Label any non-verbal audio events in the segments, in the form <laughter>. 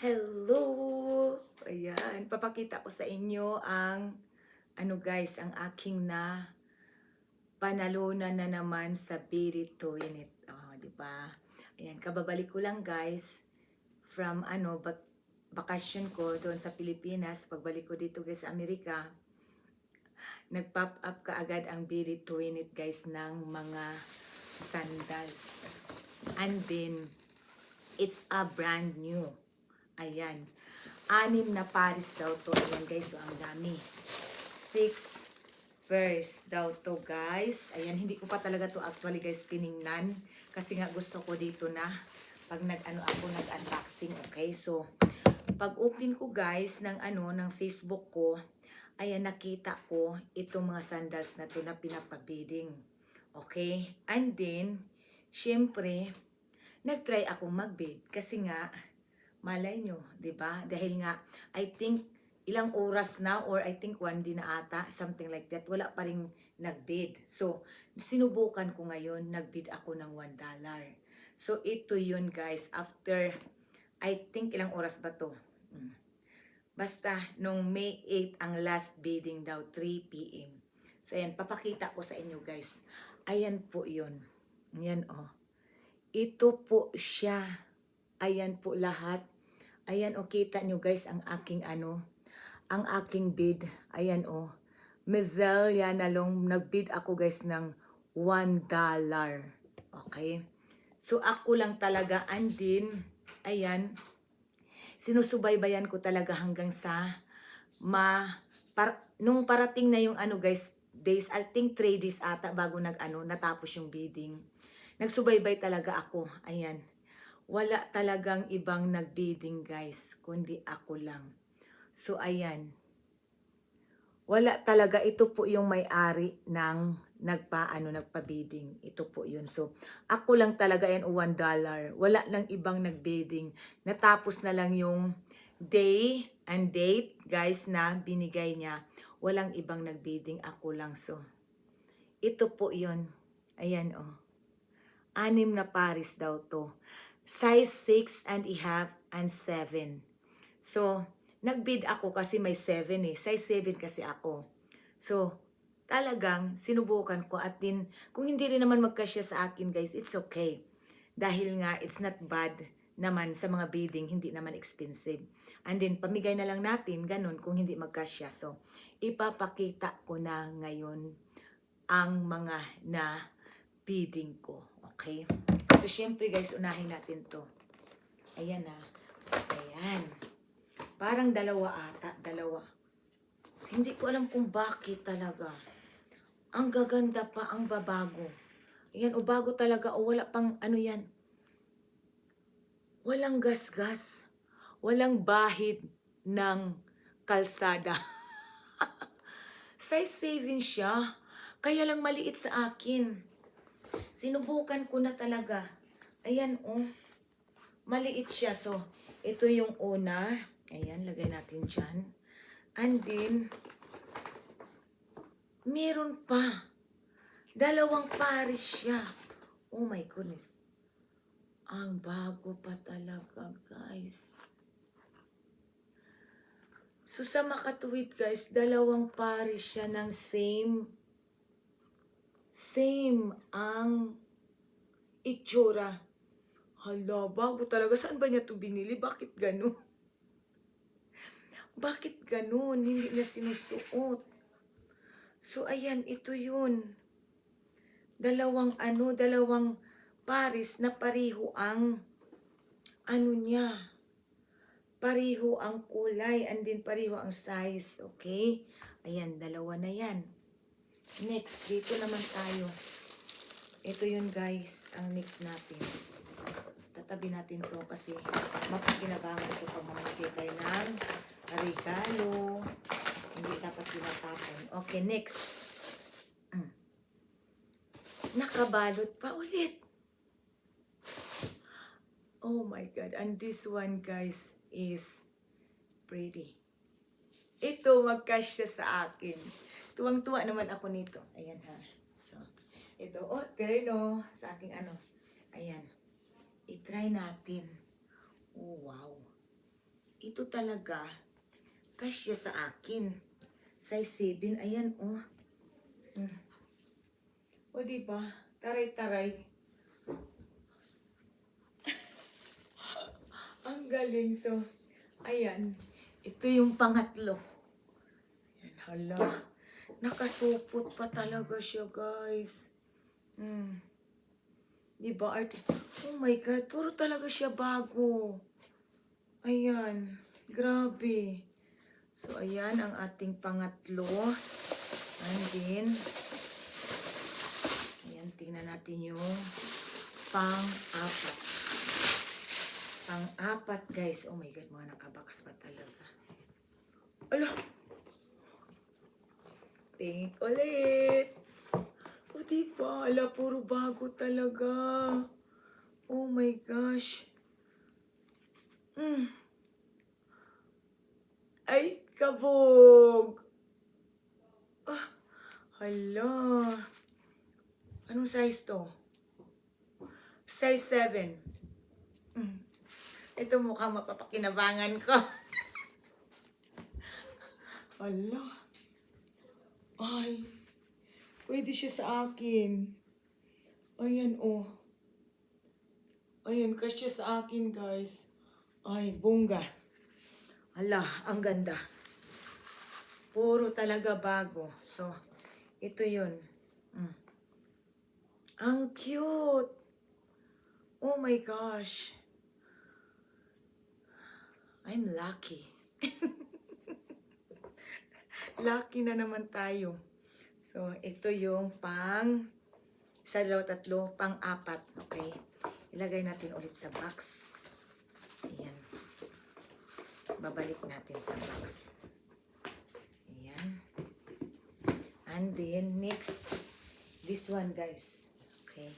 Hello! Ayan, papakita ko sa inyo ang, ano guys, ang aking na panalunan na naman sa Birit Twinit. Oh, di ba? Ayan, kababalik ko lang guys from ano, bak bakasyon ko doon sa Pilipinas. Pagbalik ko dito guys sa Amerika, nag-pop up kaagad ang Birit Twinit guys ng mga sandals. And then, it's a brand new. Ayan. Anim na pares daw to. Ayan guys, so ang dami. Six pairs daw to guys. Ayan, hindi ko pa talaga to actually guys tiningnan. Kasi nga gusto ko dito na pag nag-ano ako nag-unboxing. Okay, so pag open ko guys ng ano, ng Facebook ko, ayan nakita ko itong mga sandals na to na pinapabiding. Okay? And then, syempre, nag-try akong mag-bid kasi nga malay nyo, ba? Dahil nga I think ilang oras na or I think one din na ata, something like that, wala pa ring nag-bid. So, sinubukan ko ngayon, nag-bid ako ng $1 dollar. So, ito yun guys, after I think ilang oras ba to? Hmm. Basta, nung May 8 ang last bidding daw, 3 p.m. So, ayan, papakita ko sa inyo guys. Ayan po yun. Ayan, oh. Ito po siya. Ayan po lahat. Ayan, o kita nyo guys ang aking ano, ang aking bid. Ayan o. Mizel Yanalong, nag-bid ako guys ng $1 dollar. Okay? So ako lang talaga, and then, ayan, sinusubaybayan ko talaga hanggang sa ma, par, nung parating na yung ano guys, days, I think 3 days ata bago nag ano, natapos yung bidding. Nagsubaybay talaga ako. Ayan wala talagang ibang nagbidding guys, kundi ako lang. So ayan, wala talaga, ito po yung may-ari ng nagpaano, nagpa-bidding. Ito po yun. So, ako lang talaga yan, $1 dollar. Wala nang ibang nagbidding. Natapos na lang yung day and date, guys, na binigay niya. Walang ibang nagbidding, ako lang. So, ito po yun. Ayan, oh. Anim na paris daw to size 6 and a half and 7. So, nagbid ako kasi may 7 eh. Size 7 kasi ako. So, talagang sinubukan ko at din, kung hindi rin naman magkasya sa akin guys, it's okay. Dahil nga, it's not bad naman sa mga bidding, hindi naman expensive. And then, pamigay na lang natin, ganun, kung hindi magkasya. So, ipapakita ko na ngayon ang mga na bidding ko. Okay? So, syempre guys, unahin natin to. Ayan na. Ayan. Parang dalawa ata. Dalawa. Hindi ko alam kung bakit talaga. Ang gaganda pa, ang babago. Ayan, o bago talaga, o wala pang ano yan. Walang gas-gas. Walang bahid ng kalsada. <laughs> Size 7 siya. Kaya lang maliit sa akin. Sinubukan ko na talaga. Ayan, oh. Maliit siya. So, ito yung una. Ayan, lagay natin dyan. And then, meron pa. Dalawang pares siya. Oh my goodness. Ang bago pa talaga, guys. So, sa makatuwid, guys, dalawang pares siya ng same same ang itsura. Hala, bago talaga. Saan ba niya to binili? Bakit ganun? <laughs> Bakit ganun? Hindi niya sinusuot. So, ayan, ito yun. Dalawang ano, dalawang paris na pariho ang ano niya. Pariho ang kulay and then pariho ang size. Okay? Ayan, dalawa na yan. Next, dito naman tayo. Ito yun guys, ang next natin. Tatabi natin to kasi mapagkinabangan to pag mamigay tayo ng regalo. Hindi dapat tinatapon. Okay, next. Mm. Nakabalot pa ulit. Oh my God. And this one guys is pretty. Ito magkasya sa akin. Tuwang-tuwa naman ako nito. Ayan ha. So, ito. Oh, terno sa aking ano. Ayan. I-try natin. Oh, wow. ito talaga, kasya sa akin. Size 7, ayan oh. Mm. O di ba? Taray-taray. <laughs> Ang galing. So, ayan. Ito yung pangatlo. Yan, hala. Nakasupot pa talaga siya, guys. Mm. Di ba, arte? Oh my God, puro talaga siya bago. Ayan. Grabe. So, ayan ang ating pangatlo. And then, ayan, tingnan natin yung pang-apat. Pang-apat, guys. Oh my God, mga nakabox pa talaga. Ala! Pink ulit! O, diba? Ala, puro bago talaga. Oh my gosh. Mm. Ay, kabog! Ah, hala. Anong size to? Size 7. Mm. Ito mukhang mapapakinabangan ko. <laughs> hala. Ay, pwede siya sa akin. Ayan, oh. Ayan, kasya sa akin, guys. Ay, bunga. Hala, ang ganda. Puro talaga bago. So, ito yun. Mm. Ang cute. Oh my gosh. I'm lucky. <laughs> lucky na naman tayo. So, ito yung pang sa dalawa, tatlo, pang apat. Okay. Ilagay natin ulit sa box. Ayan. Babalik natin sa box. Ayan. And then, next, this one, guys. Okay.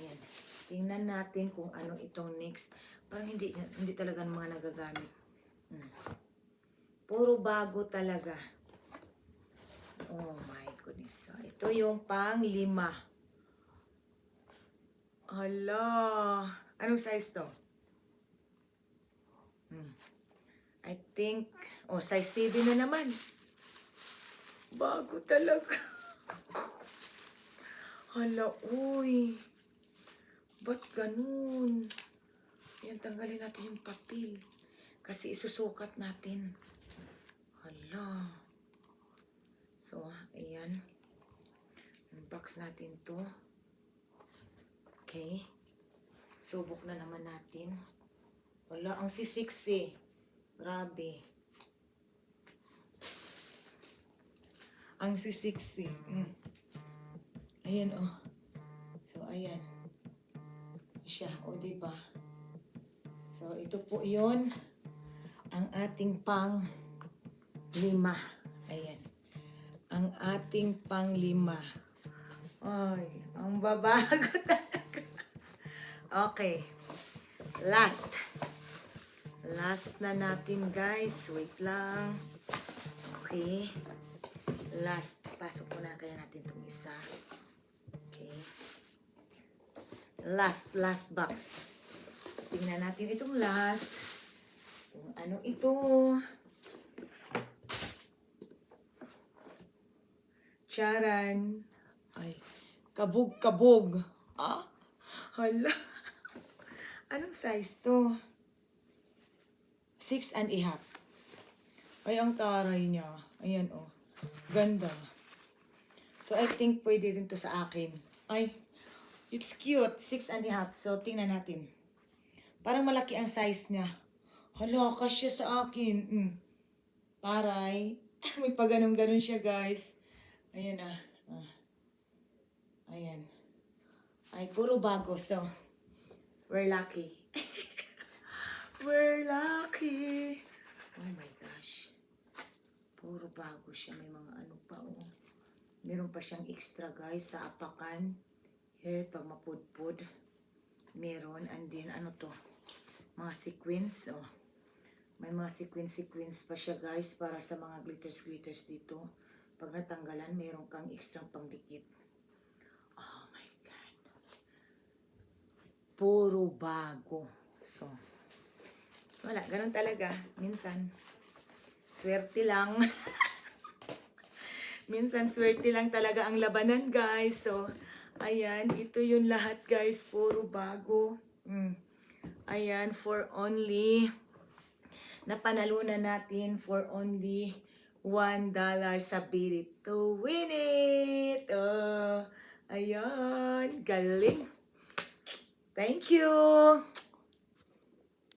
Ayan. Tingnan natin kung ano itong next. Parang hindi, hindi talaga mga nagagamit. Hmm. Puro bago talaga. Oh my goodness. Ito yung pang lima. Hala. Anong size to? Hmm. I think, oh, size 7 na naman. Bago talaga. Hala, uy. Ba't ganun? Yan, tanggalin natin yung papel. Kasi isusukat natin. Hala. So, ayan. Unbox natin to. Okay. Subok na naman natin. Wala, ang sisiksi. Grabe. Ang sisiksi. Mm. Ayan, oh. So, ayan. Siya, o, oh, diba? So, ito po yon ang ating pang lima. Ayan. Ang ating pang lima. Ay, ang babago <laughs> talaga. Okay. Last. Last na natin, guys. Wait lang. Okay. Last. Pasok muna kaya natin itong isa. Okay. Last, last box. Tingnan natin itong last. Kung ano ito. Charan. Ay, kabog-kabog. Ah, hala. <laughs> Anong size to? Six and a half. Ay, ang taray niya. Ayan, oh. Ganda. So, I think pwede din to sa akin. Ay, it's cute. Six and a half. So, tingnan natin. Parang malaki ang size niya. Hala, kasya sa akin. Mm. Taray. <laughs> May pa ganun-ganun siya, guys. Ayan ah. ah. Ayan. Ay, puro bago. So, we're lucky. <laughs> we're lucky. Oh my gosh. Puro bago siya. May mga ano pa, oh. Meron pa siyang extra, guys, sa apakan. Here, pag mapudpud. Meron. And then, ano to? Mga sequins, oh. May mga sequins-sequins pa siya, guys, para sa mga glitters-glitters dito. Pag natanggalan, meron kang extra pangdikit. Oh my God. Puro bago. So, Wala, ganun talaga. Minsan, swerte lang. <laughs> Minsan, swerte lang talaga ang labanan, guys. So, ayan, ito yung lahat, guys. Puro bago. Mm. Ayan, for only, napanalunan natin for only $1 sa Beat It to Win It. Oh, ayan, galing. Thank you.